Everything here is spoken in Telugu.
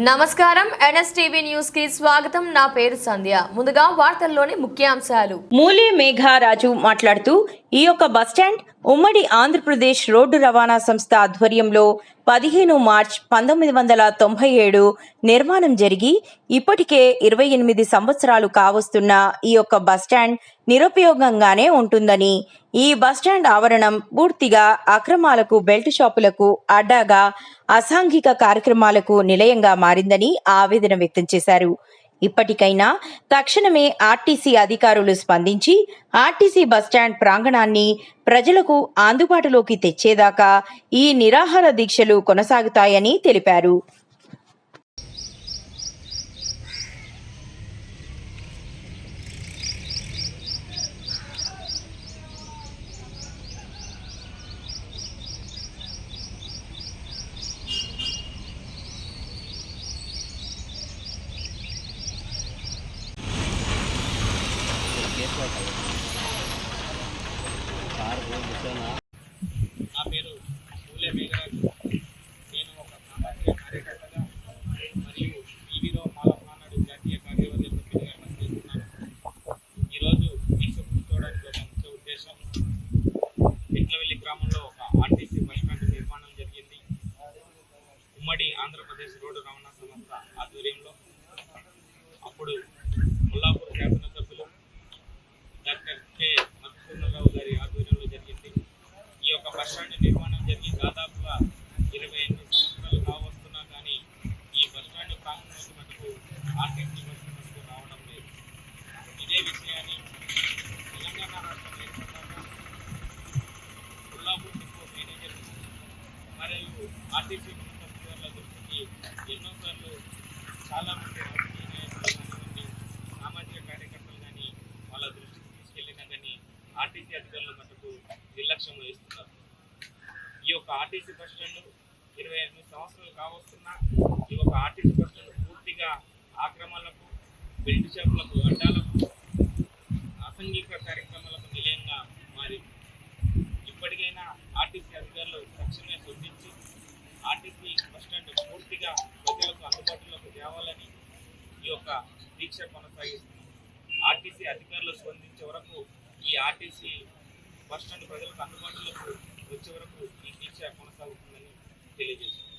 నమస్కారం. ఎన్ఎస్టీవీ న్యూస్కి స్వాగతం. నా పేరు సంధ్య. ముందుగా వార్తల్లోని ముఖ్యాంశాలు. మూలే మేఘారాజు మాట్లాడుతూ ఈ యొక్క బస్టాండ్ ఉమ్మడి ఆంధ్రప్రదేశ్ రోడ్డు రవాణా సంస్థ ఆధ్వర్యంలో పదిహేను మార్చ్ పంతొమ్మిది వందల తొంభై ఏడు నిర్మాణం జరిగి ఇప్పటికే ఇరవై ఎనిమిది సంవత్సరాలు కావస్తున్న ఈ యొక్క బస్టాండ్ నిరుపయోగంగానే ఉంటుందని ఈ బస్టాండ్ ఆవరణం పూర్తిగా అక్రమాలకు బెల్ట్ షాపులకు అడ్డాగా అసాంఘిక కార్యక్రమాలకు నిలయంగా మారిందని ఆవేదన వ్యక్తం చేశారు. ఇప్పటికైనా తక్షణమే ఆర్టీసీ అధికారులు స్పందించి ఆర్టీసీ బస్టాండ్ ప్రాంగణాన్ని ప్రజలకు అందుబాటులోకి తెచ్చేదాకా ఈ నిరాహార దీక్షలు కొనసాగుతాయని తెలిపారు. నా పేరు పూలే మేఘరాజు నేను ఒక సామాజిక కార్యకర్తగా మరియు టీవీలో మాలమానాడు జాతీయ కార్యవర్గ సభ్యుడిగా పనిచేస్తున్నాను ఈరోజు దీక్ష కూర్చోవడానికి ఒక ముఖ్య ఉద్దేశం ఎట్లవెల్లి గ్రామంలో ఒక ఆర్టీసీ బస్ స్టాండ్ నిర్మాణం జరిగింది ఉమ్మడి ఆంధ్రప్రదేశ్ రోడ్డు రవాణా సంస్థ ఆధ్వర్యంలో అప్పుడు కొల్లాపూర్ శాసనసభ్యులు డాక్టర్ కె మధుసూదనరావు గారి ఆధ్వర్యంలో జరిగింది బస్టాండ్ నిర్మాణం జరిగి దాదాపుగా ఇరవై ఎనిమిది సంవత్సరాలు కావస్తున్నా కానీ ఈ బస్ స్టాండ్ ప్రాంగణంలోకి మటుకు ఆర్టీసీ బస్సు మటుకు రావడం లేదు. ఇదే విషయాన్ని తెలంగాణ రాష్ట్రం ఏర్పడ్డాక కొల్లాపూర్ డిపో మేనేజర్ మరియు ఆర్టీసీ సభ్యుల దృష్టికి ఎన్నోసార్లు చాలామంది రాజకీయ నాయకులు కానివ్వండి సామాజిక కార్యకర్తలు కానీ వాళ్ళ దృష్టికి తీసుకెళ్ళినా కానీ ఆర్టీసీ అధికారులు మటుకు నిర్లక్ష్యం వహిస్తున్నారు. ఈ యొక్క ఆర్టీసీ బస్ స్టాండ్ ఇరవై ఎనిమిది సంవత్సరాలు కావస్తున్నా ఈ యొక్క ఆర్టీసీ బస్ స్టాండ్ పూర్తిగా ఆక్రమణలకు బెల్ట్ షాపులకు అడ్డాలకు అసంఘిక కార్యక్రమాలకు నిలయంగా మారింది ఇప్పటికైనా ఆర్టీసీ అధికారులు తక్షణమే స్పందించి ఆర్టీసీ బస్ స్టాండ్ పూర్తిగా ప్రజలకు అందుబాటులోకి తేవాలని ఈ యొక్క దీక్ష కొనసాగిస్తున్నాం. ఆర్టీసీ అధికారులు స్పందించే వరకు ఈ ఆర్టీసీ బస్ స్టాండ్ ప్రజలకు అందుబాటులోకి వచ్చే వరకు ఈ దీక్ష కొనసాగుతుందని తెలియజేశారు